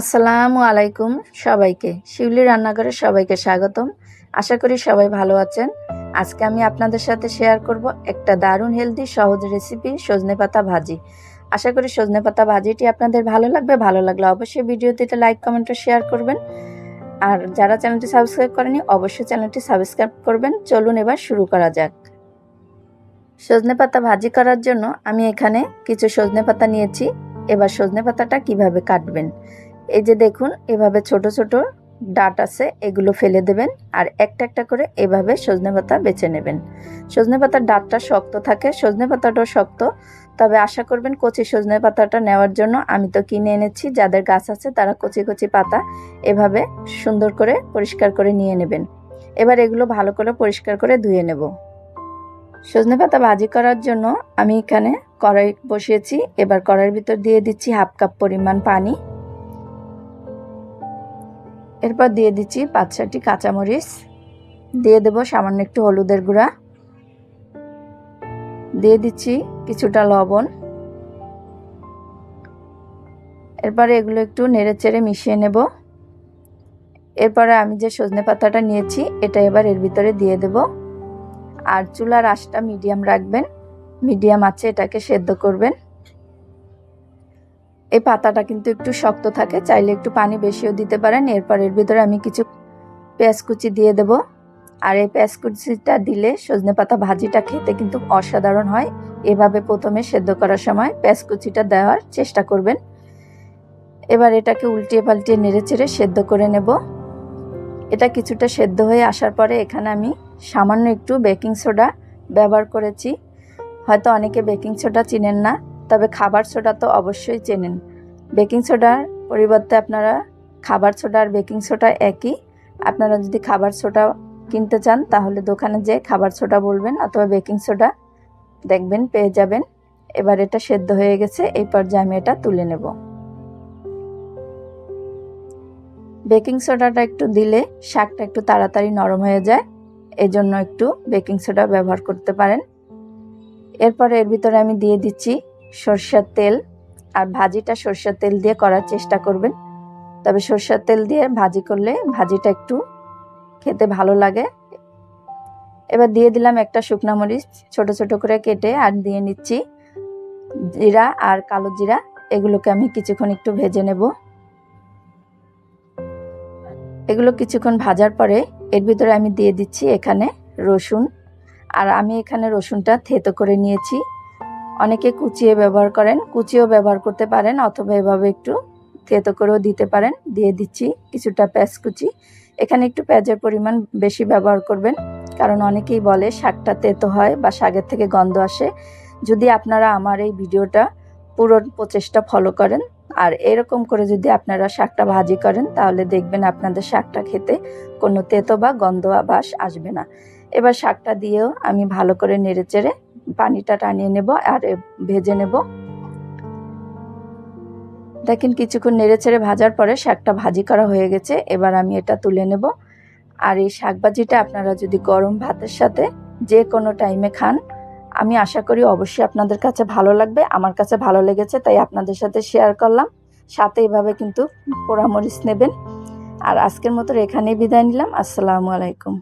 আসসালামু আলাইকুম সবাইকে। শিউলি রান্নাঘরে সবাইকে স্বাগতম। আশা করি সবাই ভালো আছেন। আজকে আমি আপনাদের সাথে শেয়ার করব একটা দারুণ হেলদি সহজ রেসিপি সজনে পাতা ভাজি। আশা করি সজনে পাতা ভাজিটি আপনাদের ভালো লাগবে। ভালো লাগলে অবশ্যই ভিডিওটিতে লাইক কমেন্ট শেয়ার করবেন। আর যারা চ্যানেলটি সাবস্ক্রাইব করেনি, অবশ্যই চ্যানেলটি সাবস্ক্রাইব করবেন। চলুন এবার শুরু করা যাক। সজনে পাতা ভাজি করার জন্য আমি এখানে কিছু সজনে পাতা নিয়েছি। এবার সজনে পাতাটা কীভাবে কাটবেন? এই যে দেখুন, এভাবে ছোট ছোট ডাট আছে, এগুলো ফেলে দেবেন আর একটা একটা করে এভাবে সজনে পাতা বেছে নেবেন। সজনে পাতার ডাটটা শক্ত থাকে, সজনে পাতাটাও শক্ত। তবে আশা করবেন কচি সজনে পাতাটা নেওয়ার জন্য আমি তো কিনে এনেছি, যাদের গাছ আছে তারা কচি কচি পাতা এভাবে সুন্দর করে পরিষ্কার করে নিয়ে নেবেন। এবার এগুলো ভালো করে পরিষ্কার করে ধুয়ে নেব। সজনে পাতা ভাজি করার জন্য আমি এখানে কড়াই বসিয়েছি, এবার কড়াইয়ের ভিতর দিয়ে দিচ্ছি হাফ কাপ পরিমাণ পানি। এরপর দিয়ে দিচ্ছি পাঁচ ছটি কাঁচামরিচ। দিয়ে দেব সামান্য একটু হলুদের গুঁড়া। দিয়ে দিচ্ছি কিছুটা লবণ। এরপরে এগুলো একটু নেড়ে চেড়ে মিশিয়ে নেব। এরপরে আমি যে সজনে পাতাটা নিয়েছি, এটা এবার এর ভিতরে দিয়ে দেব। আর চুলার আঁচটা মিডিয়াম রাখবেন। মিডিয়াম আছে এটাকে সেদ্ধ করবেন। এই পাতাটা কিন্তু একটু শক্ত থাকে, চাইলে একটু পানি বেশিও দিতে পারেন। এরপর এর ভিতরে আমি কিছু পেঁয়াজ কুচি দিয়ে দেব। আর এই পেঁয়াজ কুচিটা দিলে সজনে পাতা ভাজিটা খেতে কিন্তু অসাধারণ হয়। এভাবে প্রথমে সেদ্ধ করার সময় পেঁয়াজ কুচিটা দেওয়ার চেষ্টা করবেন। এবার এটাকে উল্টিয়ে পাল্টিয়ে নেড়ে চেড়ে সেদ্ধ করে নেব। এটা কিছুটা সেদ্ধ হয়ে আসার পরে এখানে আমি সামান্য একটু বেকিং সোডা ব্যবহার করেছি। হয়তো অনেকে বেকিং সোডা চিনেন না। তবে খাবার সোডা তো অবশ্যই চেনেন। বেকিং সোডার পরিবর্তে আপনারা খাবার সোডা আর বেকিং সোডা একই। আপনারা যদি খাবার সোডা কিনতে চান, তাহলে দোকানে যেয়ে খাবার সোডা বলবেন অথবা বেকিং সোডা দেখবেন, পেয়ে যাবেন। এবার এটা সেদ্ধ হয়ে গেছে, এই পর্যায়ে আমি এটা তুলে নেব। বেকিং সোডাটা একটু দিলে শাকটা একটু তাড়াতাড়ি নরম হয়ে যায়, এজন্য একটু বেকিং সোডা ব্যবহার করতে পারেন। এরপরে এর ভিতরে আমি দিয়ে দিচ্ছি সর্ষের তেল আর ভাজিটা সর্ষের তেল দিয়ে করার চেষ্টা করবেন। তবে সর্ষের তেল দিয়ে ভাজি করলে ভাজিটা একটু খেতে ভালো লাগে। এবার দিয়ে দিলাম একটা শুকনা মরিচ, ছোট ছোট করে কেটে আর দিয়ে নিচ্ছি জিরা আর কালো জিরা। এগুলোকে আমি কিছুক্ষণ একটু ভেজে নেব। এগুলো কিছুক্ষণ ভাজার পরে এর ভিতরে আমি দিয়ে দিচ্ছি এখানে রসুন। আর আমি এখানে রসুনটা থেতো করে নিয়েছি। অনেকে কুচিয়ে ব্যবহার করেন কুচিয়েও ব্যবহার করতে পারেন, অথবা এভাবে একটু থেতো করেও দিতে পারেন। দিয়ে দিচ্ছি কিছুটা পেঁয়াজ কুচি। এখানে একটু পেঁয়াজের পরিমাণ বেশি ব্যবহার করবেন, কারণ অনেকেই বলে শাকটা তেতো হয় বা শাকের থেকে গন্ধ আসে। যদি আপনারা আমার এই ভিডিওটা পুরো প্রচেষ্টা ফলো করেন, আর এরকম করে যদি আপনারা শাকটা ভাজি করেন, তাহলে দেখবেন আপনাদের শাকটা খেতে কোনো তেতো বা গন্ধ আবাস আসবে না। এবার শাকটা দিয়েও আমি ভালো করে নেড়ে চেড়ে পানিটা টানিয়ে নেব আর ভেজে নেব। দেখেন কিছুক্ষণ নেড়ে ছেড়ে ভাজার পরে শাকটা ভাজি করা হয়ে গেছে। এবার আমি এটা তুলে নেব। আর এই শাক ভাজিটা আপনারা যদি গরম ভাতের সাথে যে কোনো টাইমে খান, আমি আশা করি অবশ্যই আপনাদের কাছে ভালো লাগবে। আমার কাছে ভালো লেগেছে, তাই আপনাদের সাথে শেয়ার করলাম। সাথে এভাবে কিন্তু পোড়ামরিচ নেবেন। আর আজকের মতো এখানেই বিদায় নিলাম। আসসালামু আলাইকুম।